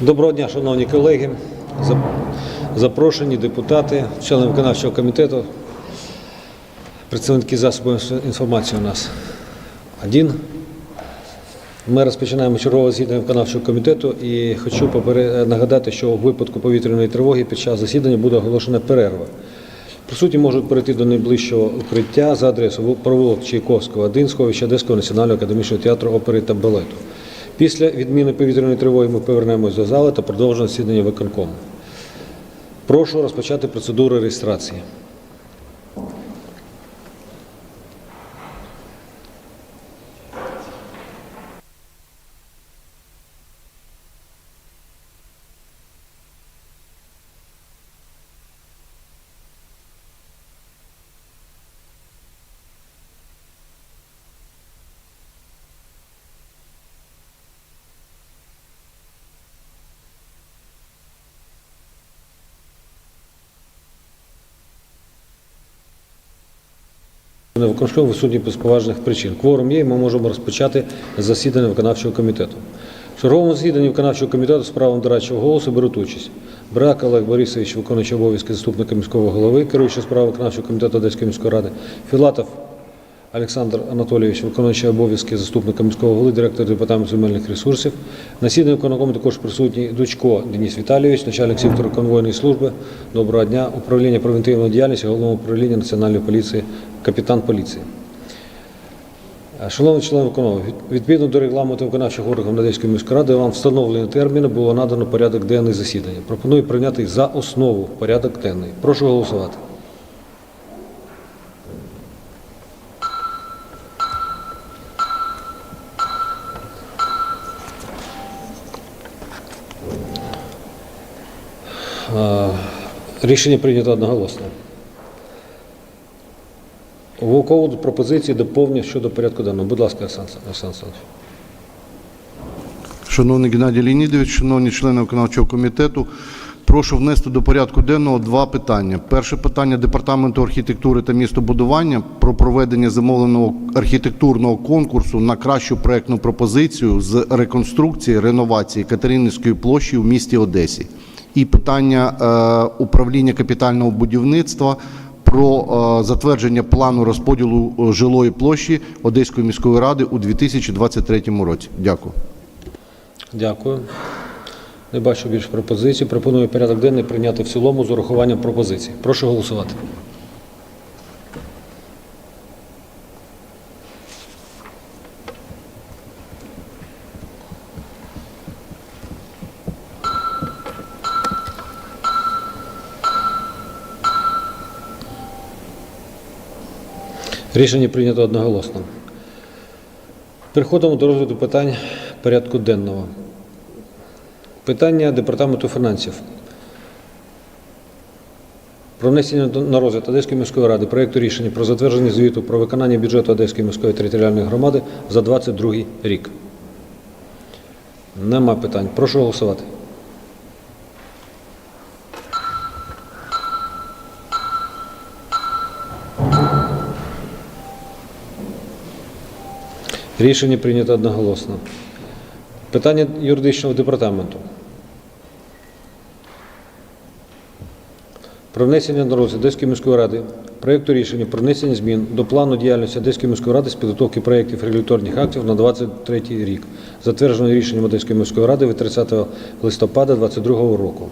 Доброго дня, шановні колеги, запрошені депутати, члени виконавчого комітету, представники засобів інформації у нас один. Ми розпочинаємо чергове засідання виконавчого комітету і хочу нагадати, що у випадку повітряної тривоги під час засідання буде оголошена перерва. Присутні можуть перейти до найближчого укриття за адресою провулок Чайковського, 1, сховище Одеського національного академічного театру опери та балету. Після відміни повітряної тривоги ми повернемось до зали та продовжимо засідання виконкому. Прошу розпочати процедуру реєстрації. На використовував висутні без поважних причин. Кворум є, і ми можемо розпочати засідання виконавчого комітету. В черговому засіданні виконавчого комітету з правом дорадчого голосу беруть участь Брак Олег Борисович, виконуючий обов'язки заступника міського голови, керуючий справи виконавчого комітету Одеської міської ради, Філатов Олександр Анатолійович, виконуючий обов'язки заступника міського голови, директор департаменту земельних ресурсів. На засіданні виконкому також присутній Дучко Денис Віталійович, начальник сектору конвойної служби. Доброго дня. Управління превентивної діяльності, головного управління Національної поліції, капітан поліції. Е, Шановні члени виконкому, відповідно до регламенту виконавчих органів Одеської міської ради вам встановлені терміни було надано порядок денний засідання. Пропоную прийняти за основу порядок денний. Прошу голосувати. Рішення прийнято одноголосно. У кого пропозиції доповнення щодо порядку денного? Будь ласка, Олександр Олександр Олександрович. Шановний Геннадій Леонідович, шановні члени виконавчого комітету, прошу внести до порядку денного два питання. Перше питання Департаменту архітектури та містобудування про проведення замовленого архітектурного конкурсу на кращу проектну пропозицію з реконструкції реновації Катеринівської площі в місті Одесі. І питання е, управління капітального будівництва про е, затвердження плану розподілу е, жилої площі Одеської міської ради у 2023 році. Дякую. Дякую. Не бачу більше пропозицій. Пропоную порядок денний прийняти в цілому з урахуванням пропозицій. Прошу голосувати. Рішення прийнято одноголосно. Переходимо до розгляду питань порядку денного. Питання Департаменту фінансів. Про внесення на розгляд Одеської міської ради проєкту рішення про затвердження звіту про виконання бюджету Одеської міської територіальної громади за 2022 рік. Нема питань. Прошу голосувати. Рішення прийнято одноголосно. Питання юридичного департаменту. Про внесення на розгляд Одеської міської ради проєкту рішення про внесення змін до плану діяльності Одеської міської ради з підготовки проєктів регуляторних актів на 23 рік, затверджено рішенням Одеської міської ради від 30 листопада 2022 року.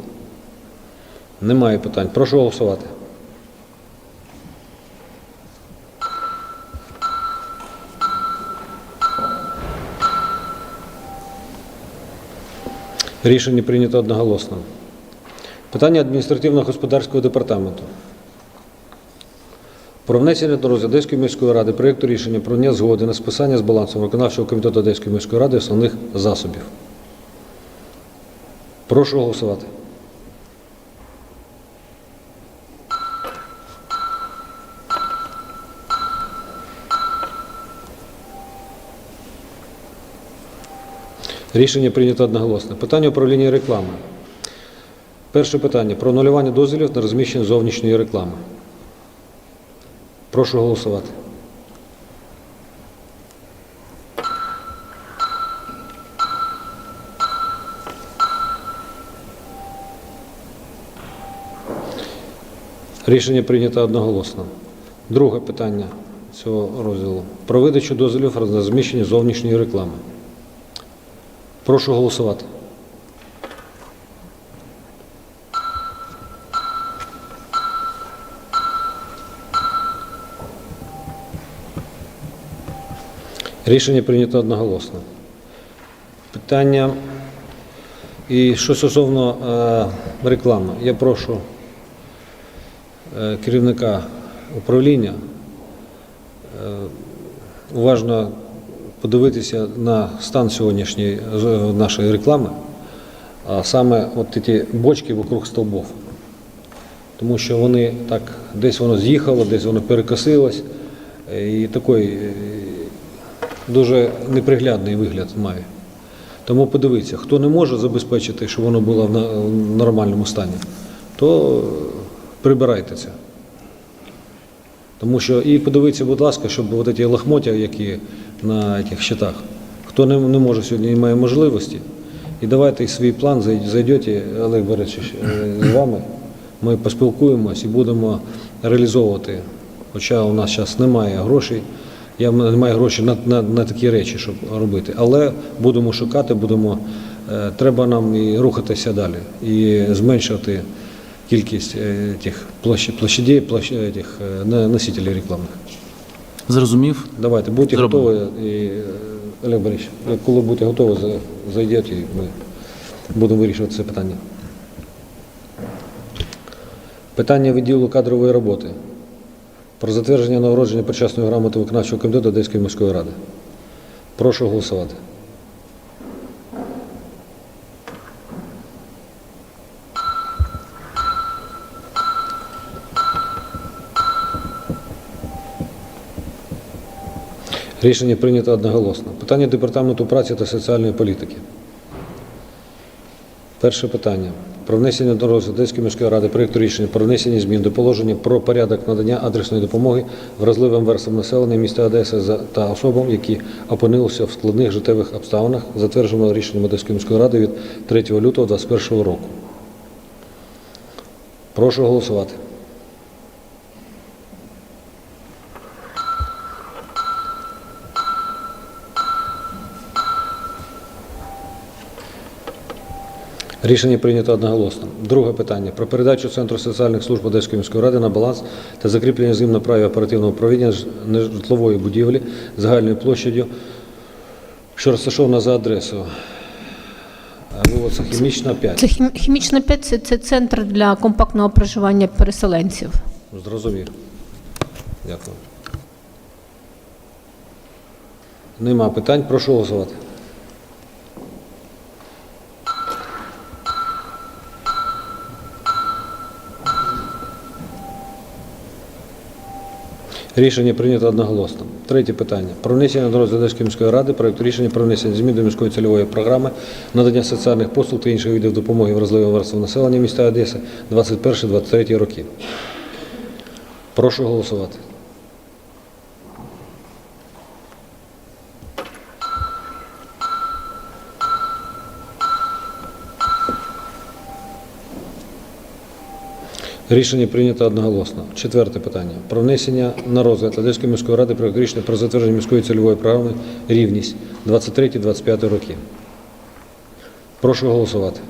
Немає питань. Прошу голосувати. Рішення прийнято одноголосно. Питання адміністративно-господарського департаменту. Про внесення до розгляду Одеської міської ради проєкту рішення про внесення згоди на списання з балансом виконавчого комітету Одеської міської ради основних засобів. Прошу голосувати. Рішення прийнято одноголосно. Питання управління реклами. Перше питання про нулювання дозволів на розміщення зовнішньої реклами. Прошу голосувати. Рішення прийнято одноголосно. Друге питання цього розділу. Про видачу дозволів на розміщення зовнішньої реклами. Прошу голосувати. Рішення прийнято одноголосно. Питання і що стосовно е, реклами, я прошу е, керівника управління е, уважно подивитися на стан сьогоднішньої з- нашої реклами, а саме от ці бочки вокруг стовбов. Тому що вони так, десь воно з'їхало, десь воно перекосилось, е, і такий е, дуже неприглядний вигляд має. Тому подивіться, хто не може забезпечити, щоб воно було в нормальному стані, то прибирайте це. Тому що і подивіться, будь ласка, щоб от ці лохмотья, які на цих щитах, хто не, не може сьогодні, не має можливості, і давайте свій план зай- зайдете, Олег Борисович, з вами. Ми поспілкуємось і будемо реалізовувати. Хоча у нас зараз немає грошей, я немає грошей на, на, на такі речі, щоб робити. Але будемо шукати, будемо, е, треба нам і рухатися далі, і зменшувати кількість е, тих площ, площадей, площ, е, тих, носителей рекламних. Зрозумів. Давайте, будьте Зробимо. готові, і, Олег Борисович, коли будете готові, за- зайдете, і ми будемо вирішувати це питання. Питання відділу кадрової роботи. Про затвердження нагородження почесної грамоти виконавчого комітету Одеської міської ради. Прошу голосувати. Рішення прийнято одноголосно. Питання Департаменту праці та соціальної політики. Перше питання. Про внесення до розгляду Одеської міської ради проєкту рішення про внесення змін до положення про порядок надання адресної допомоги вразливим верствам населення міста Одеси та особам, які опинилися в складних життєвих обставинах, затвердженого рішенням Одеської міської ради від 3 лютого 2021 року. Прошу голосувати. Рішення прийнято одноголосно. Друге питання про передачу Центру соціальних служб Одеської міської ради на баланс та закріплення з ним на праві оперативного управління ж- нежитлової будівлі загальною площадю, що розташована за адресою. Вулиця Хімічна, 5. Це хім- хімічна 5 це, це центр для компактного проживання переселенців. Зрозумів. Дякую. Нема питань. Прошу голосувати. Рішення прийнято одноголосно. Третє питання. Про внесення до розгляду міської ради проєкту рішення про внесення змін до міської цільової програми надання соціальних послуг та інших видів допомоги вразливим верствам населення міста Одеси 21-23 роки. Прошу голосувати. Рішення прийнято одноголосно. Четверте питання. Про внесення на розгляд Одеської міської ради проєкту рішення про затвердження міської цільової програми «Рівність» 23-25 роки. Прошу голосувати.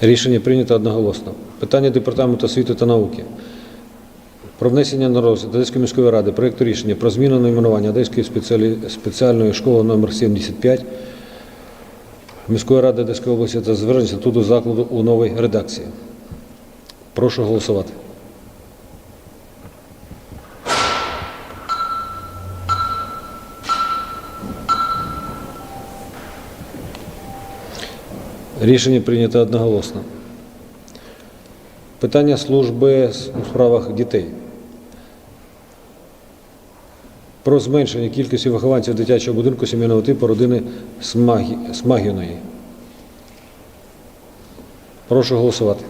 Рішення прийнято одноголосно. Питання Департаменту освіти та науки. Про внесення на розгляд Одеської міської ради проєкту рішення про зміну найменування Одеської спеціальної школи номер 75 міської ради Одеської області та затвердження статуту закладу у новій редакції. Прошу голосувати. Рішення прийнято одноголосно. Питання служби у справах дітей. Про зменшення кількості вихованців дитячого будинку сімейного типу родини Смагі- Смагіної. Прошу голосувати.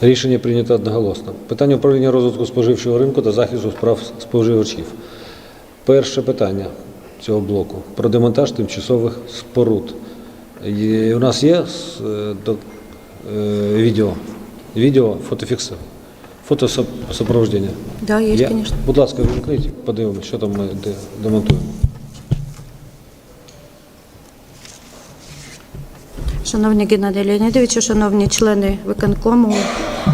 Рішення прийнято одноголосно. Питання управління розвитку споживчого ринку та захисту справ споживачів. Перше питання цього блоку про демонтаж тимчасових споруд. І у нас є видео, до- е, відео, відео фотофіксація, фотосопровождення. Да, есть, конечно. Будь ласка, вимкніть, подивимось, що там ми де- демонтуємо. Шановні Геннадій Леонідовичу, шановні члени виконкому,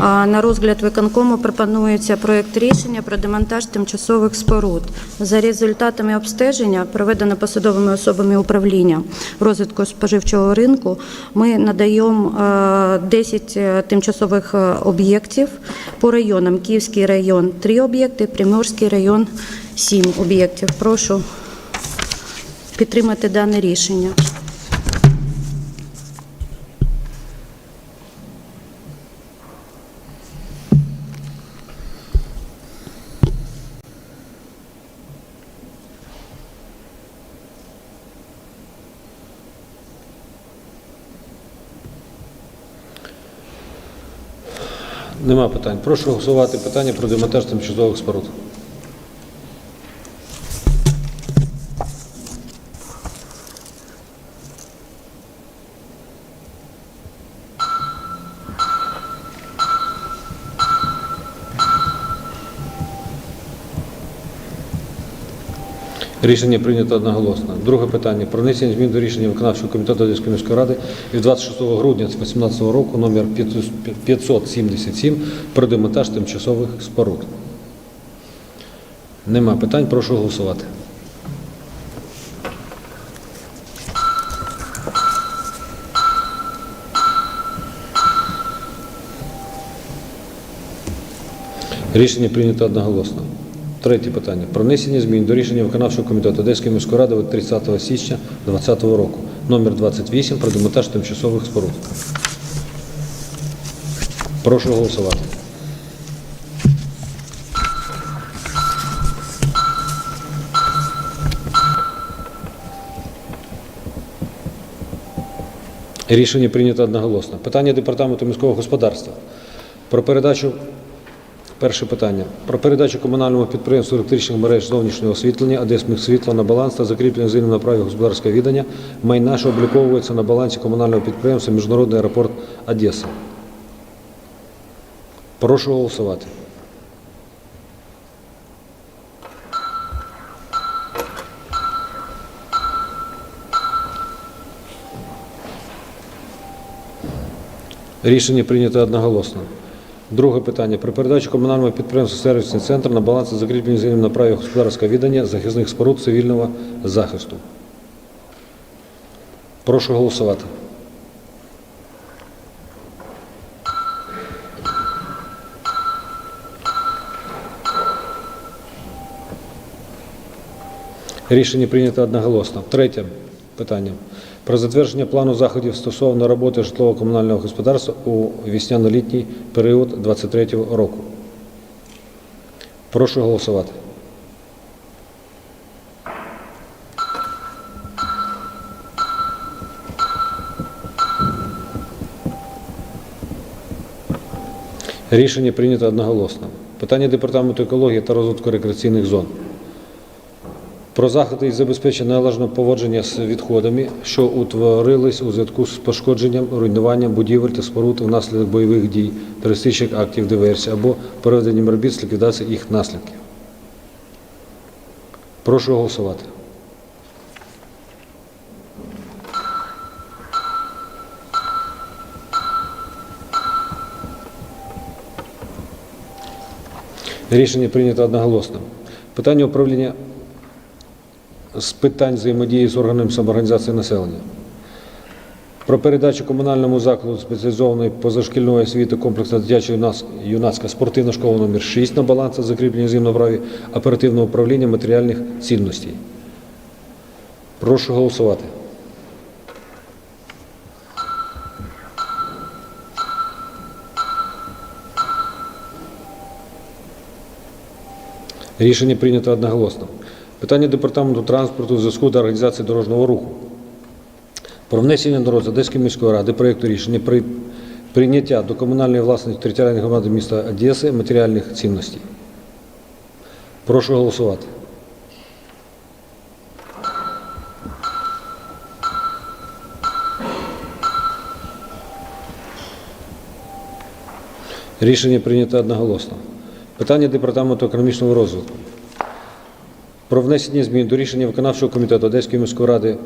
на розгляд виконкому пропонується проект рішення про демонтаж тимчасових споруд. За результатами обстеження, проведено посадовими особами управління розвитку споживчого ринку, ми надаємо е, 10 е, тимчасових е, об'єктів по районам. Київський район – 3 об'єкти, Приморський район – 7 об'єктів. Прошу підтримати дане рішення. Нема питань. Прошу голосувати питання про демонтаж тимчасових споруд. Рішення прийнято одноголосно. Друге питання. Про внесення змін до рішення виконавчого комітету Одеської міської ради від 26 грудня 2018 року номер 577 про демонтаж тимчасових споруд. Нема питань. Прошу голосувати. Рішення прийнято одноголосно. Третє питання. Про внесення змін до рішення виконавчого комітету Одеської міської ради від 30 січня 2020 року. Номер 28 про демонтаж тимчасових споруд. Прошу голосувати. Рішення прийнято одноголосно. Питання департаменту міського господарства про передачу Перше питання. Про передачу комунальному підприємству електричних мереж зовнішнього освітлення Одесміх світла на баланс та закріплення змін на праві господарського відання майна, що обліковується на балансі комунального підприємства Міжнародний аеропорт Одеса. Прошу голосувати. Рішення прийнято одноголосно. Друге питання. Про передачу комунального підприємства «Сервісний центр» на баланс та закріплення змін на праві господарського віддання захисних споруд цивільного захисту. Прошу голосувати. Рішення прийнято одноголосно. Третє питання. Про затвердження плану заходів стосовно роботи житлово-комунального господарства у весняно-літній період 2023 року. Прошу голосувати. Рішення прийнято одноголосно. Питання департаменту екології та розвитку рекреаційних зон. Про заходи із забезпечення належного поводження з відходами, що утворились у зв'язку з пошкодженням, руйнуванням будівель та споруд внаслідок бойових дій, терористичних актів диверсії або проведенням робіт з ліквідації їх наслідків. Прошу голосувати. Рішення прийнято одноголосно. Питання управління з питань взаємодії з органами самоорганізації населення. Про передачу комунальному закладу спеціалізованої позашкільної освіти комплексна дитяча юнацька спортивна школа номер 6 на баланс закріплення зім на праві оперативного управління матеріальних цінностей. Прошу голосувати. Рішення прийнято одноголосно. Питання департаменту транспорту, зв'язку та організації дорожнього руху. Про внесення на розгляд Одеської міської ради проєкту рішення при прийняття до комунальної власності територіальної громади міста Одеси матеріальних цінностей. Прошу голосувати. Рішення прийнято одноголосно. Питання Департаменту економічного розвитку. Про внесення змін до рішення виконавчого комітету Одеської міської ради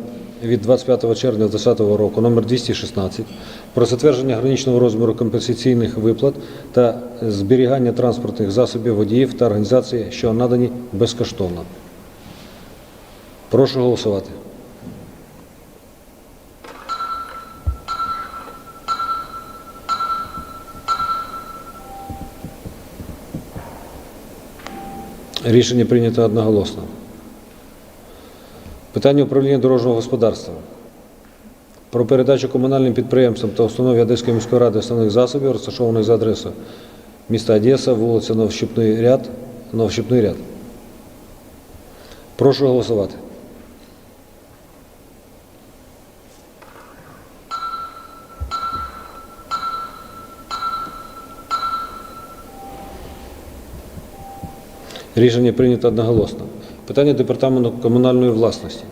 від 25 червня 2020 року номер 216 про затвердження граничного розміру компенсаційних виплат та зберігання транспортних засобів водіїв та організацій, що надані безкоштовно. Прошу голосувати. Рішення прийнято одноголосно. Питання управління дорожнього господарства. Про передачу комунальним підприємствам та установі Одеської міської ради основних засобів, розташованих за адресою міста Одеса, вулиця Новщипний ряд, Новщипний ряд. Прошу голосувати. Рішення прийнято одноголосно. Питання департаменту комунальної власності.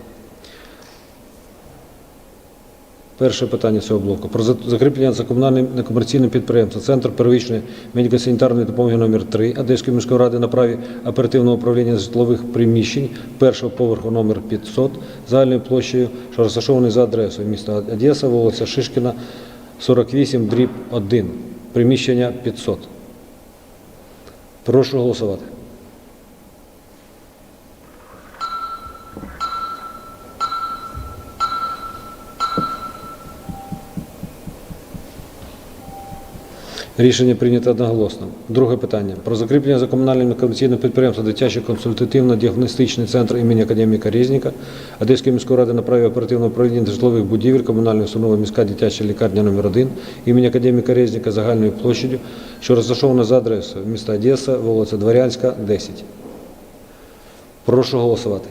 Перше питання цього блоку. Про закріплення за комунальним некомерційним підприємством Центр первичної медико-санітарної допомоги номер 3 Одеської міської ради на праві оперативного управління житлових приміщень першого поверху номер 500 загальною площею, що розташований за адресою міста Одеса, вулиця Шишкіна, 48, дріб 1, приміщення 500. Прошу голосувати. Рішення прийнято одноголосно. Друге питання. Про закріплення за комунальним некомерційним підприємством дитячий консультативно-діагностичний центр імені академіка Резника Одеської міської ради на праві оперативного управління житлових будівель комунальної установи міська дитяча лікарня номер 1 імені академіка Резника загальною площадю, що розташована за адресою міста Одеса, вулиця Дворянська, 10. Прошу голосувати.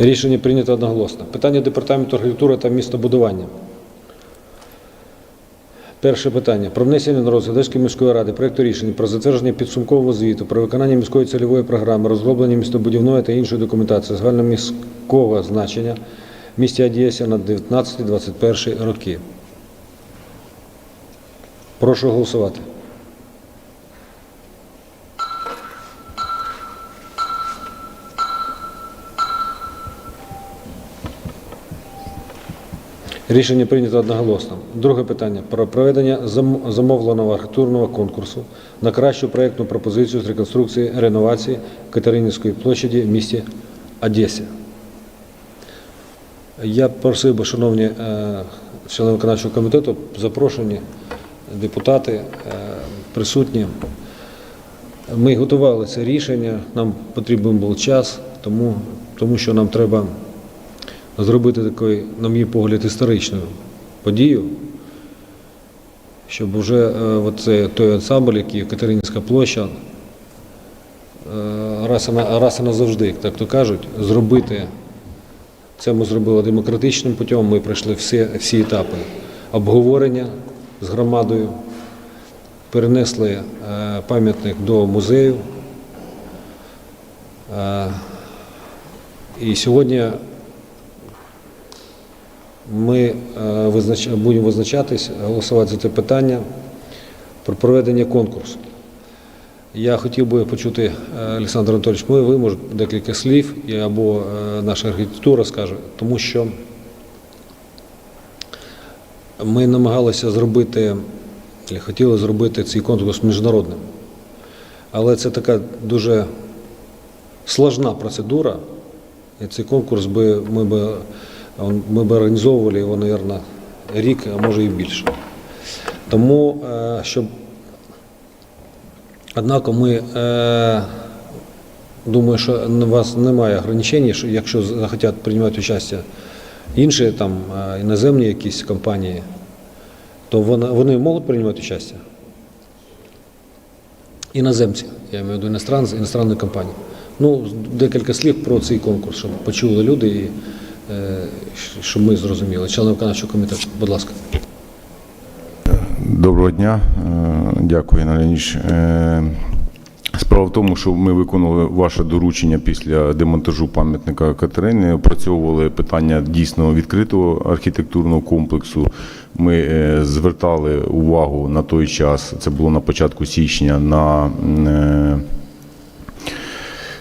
Рішення прийнято одноголосно. Питання Департаменту архітектури та містобудування. Перше питання. Про внесення на розгляд Одеської міської ради проєкту рішення про затвердження підсумкового звіту про виконання міської цільової програми, розроблення містобудівної та іншої документації загальноміського значення в місті Одесі на 19-21 роки. Прошу голосувати. Рішення прийнято одноголосно. Друге питання про проведення замовленого архітектурного конкурсу на кращу проєктну пропозицію з реконструкції реновації Катеринівської площаді в місті Одесі. Я просив би, шановні е, члени виконавчого комітету, запрошені депутати, е, присутні. Ми готували це рішення, нам потрібен був час, тому, тому що нам треба зробити таку, на мій погляд, історичну подію, щоб вже е, оце, той ансамбль, який Катеринівська площа, е, раз і, раз назавжди, так то кажуть, зробити. Це ми зробили демократичним путем, ми пройшли всі, всі етапи обговорення з громадою, перенесли е, пам'ятник до музею. І сьогодні ми е, будемо визначатись, голосувати за це питання про проведення конкурсу. Я хотів би почути, е, Олександр Анатолійович, ми ви, може, декілька слів, або е, наша архітектура скаже, тому що ми намагалися зробити, хотіли зробити цей конкурс міжнародним. Але це така дуже сложна процедура, і цей конкурс би ми би ми б організовували його, мабуть, рік, а може і більше. Тому, е, щоб однако ми е, думаю, що у вас немає ограничень, що якщо захотять приймати участь інші там е, іноземні якісь компанії, то вони, можуть приймати участь? іноземців, я маю в виду іностранної компанії. Ну, декілька слів про цей конкурс, щоб почули люди і щоб ми зрозуміли. Члени виконавчого комітету, будь ласка. Доброго дня, Е, дякую, Леонідович. Е, Справа в тому, що ми виконували ваше доручення після демонтажу пам'ятника Катерини, опрацьовували питання дійсно відкритого архітектурного комплексу. Ми е, звертали увагу на той час, це було на початку січня, на е,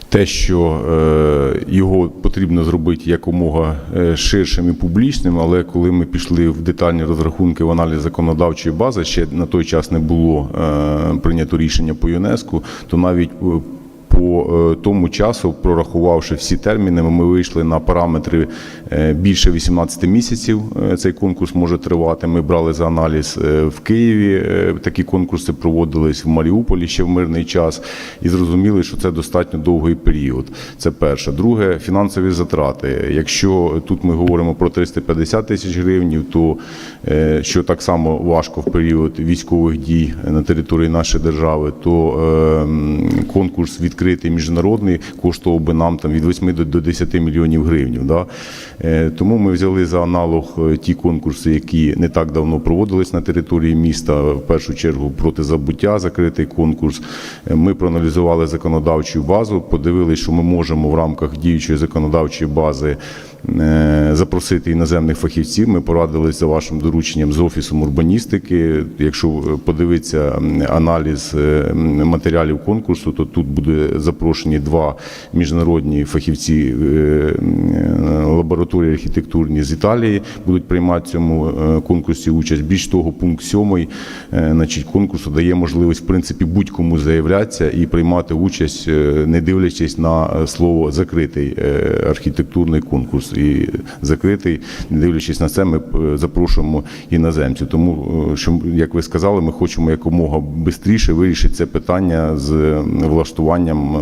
те, що е, його потрібно зробити якомога е, ширшим і публічним, але коли ми пішли в детальні розрахунки в аналіз законодавчої бази, ще на той час не було е, прийнято рішення по ЮНЕСКО, то навіть по е, тому часу, прорахувавши всі терміни, ми вийшли на параметри е, більше 18 місяців. е, Цей конкурс може тривати. Ми брали за аналіз в Києві. Такі конкурси проводились в Маріуполі ще в мирний час, і зрозуміли, що це достатньо довгий період. Це перше. Друге, фінансові затрати. Якщо тут ми говоримо про 350 тисяч гривень, то що так само важко в період військових дій на території нашої держави, то е, м, конкурс відкритий міжнародний коштував би нам там від 8 до- до 10 мільйонів гривень. Да? Е, Тому ми взяли за аналог е, ті конкурси, які не так давно проводились на території міста. В першу чергу проти забуття закритий конкурс. Е, Ми проаналізували законодавчу базу, подивилися, що ми можемо в рамках діючої законодавчої бази запросити іноземних фахівців. Ми порадились за вашим дорученням з офісом урбаністики. Якщо е, подивитися аналіз е, матеріалів конкурсу, то тут буде запрошені два міжнародні фахівці е, лабораторії архітектурні з Італії будуть приймати цьому е, конкурсі участь. Більш того, пункт сьомий е, значить, конкурсу дає можливість в принципі будь-кому заявлятися і приймати участь, е, не дивлячись на е, слово закритий е, архітектурний конкурс. І закритий, не дивлячись на це, ми е, запрошуємо іноземців. Тому, е, що як ви сказали, ми хочемо якомога швидше вирішити це питання з влаштуванням е,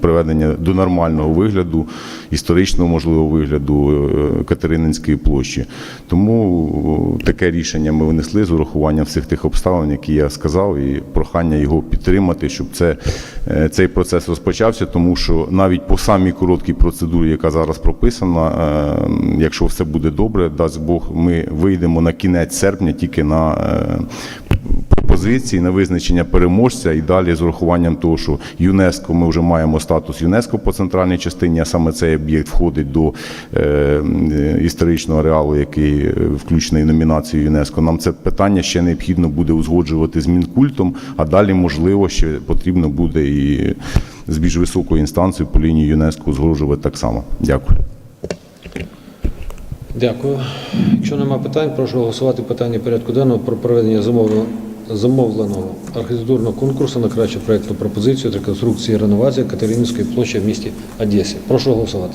приведення до нормального вигляду, історичного можливо вигляду Катерининської площі. Тому таке рішення ми винесли з урахуванням всіх тих обставин, які я сказав, і прохання його підтримати, щоб це, цей процес розпочався, тому що навіть по самій короткій процедурі, яка зараз прописана, якщо все буде добре, дасть Бог, ми вийдемо на кінець серпня тільки на е, пропозиції на визначення переможця і далі з урахуванням того, що ЮНЕСКО ми вже маємо статус ЮНЕСКО по центральній частині, а саме цей об'єкт входить до е, е, історичного ареалу, який е, включений в номінацію ЮНЕСКО. Нам це питання ще необхідно буде узгоджувати з Мінкультом, а далі можливо ще потрібно буде і з більш високою інстанцією по лінії ЮНЕСКО узгоджувати так само. Дякую. Дякую. Якщо немає питань, прошу голосувати питання порядку денного про проведення замовленого, архітектурного конкурсу на кращу проєктну пропозицію реконструкції і реновації Катеринівської площі в місті Одесі. Прошу голосувати.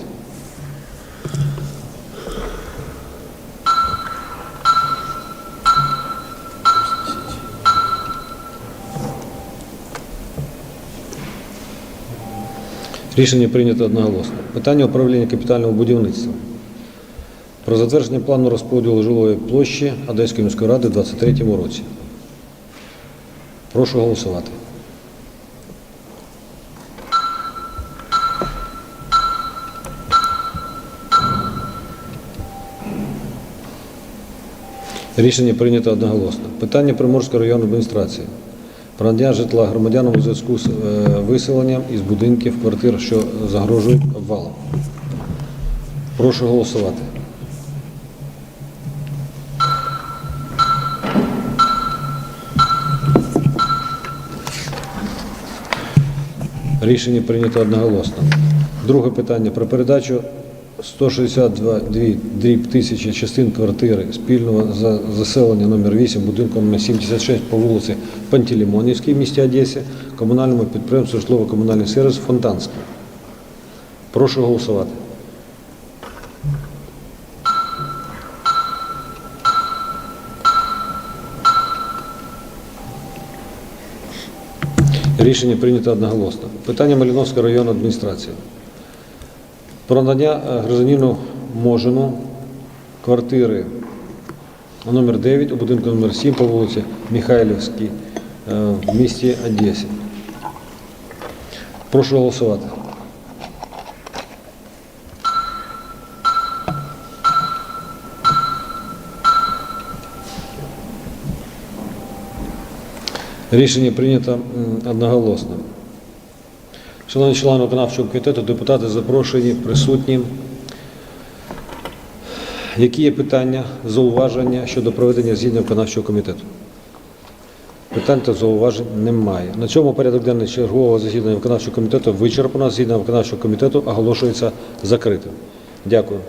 Рішення прийнято одноголосно. Питання управління капітального будівництва. Про затвердження плану розподілу жилої площі Одеської міської ради у 2023 році. Прошу голосувати. Рішення прийнято одноголосно. Питання Приморської районної адміністрації. Про житла громадянам у зв'язку з е, виселенням із будинків квартир, що загрожують обвалом. Прошу голосувати. Рішення прийнято одноголосно. Друге питання про передачу 162 дріб тисячі частин квартири спільного заселення номер 8 будинку номер 76 по вулиці Пантелеймонівській в місті Одесі комунальному підприємству житлово-комунальний сервіс Фонтанський. Прошу голосувати. Рішення прийнято одноголосно. Питання Маліновської районної адміністрації. Про надання е, гражданину Можину квартири номер 9 у будинку номер 7 по вулиці Михайлівській е, в місті Одесі. Прошу голосувати. Рішення прийнято одноголосно. Шановні члени виконавчого комітету, депутати запрошені, присутні. Які є питання, зауваження щодо проведення засідання виконавчого комітету? Питань та зауважень немає. На цьому порядок денний чергового засідання виконавчого комітету вичерпано. Засідання виконавчого комітету оголошується закритим. Дякую.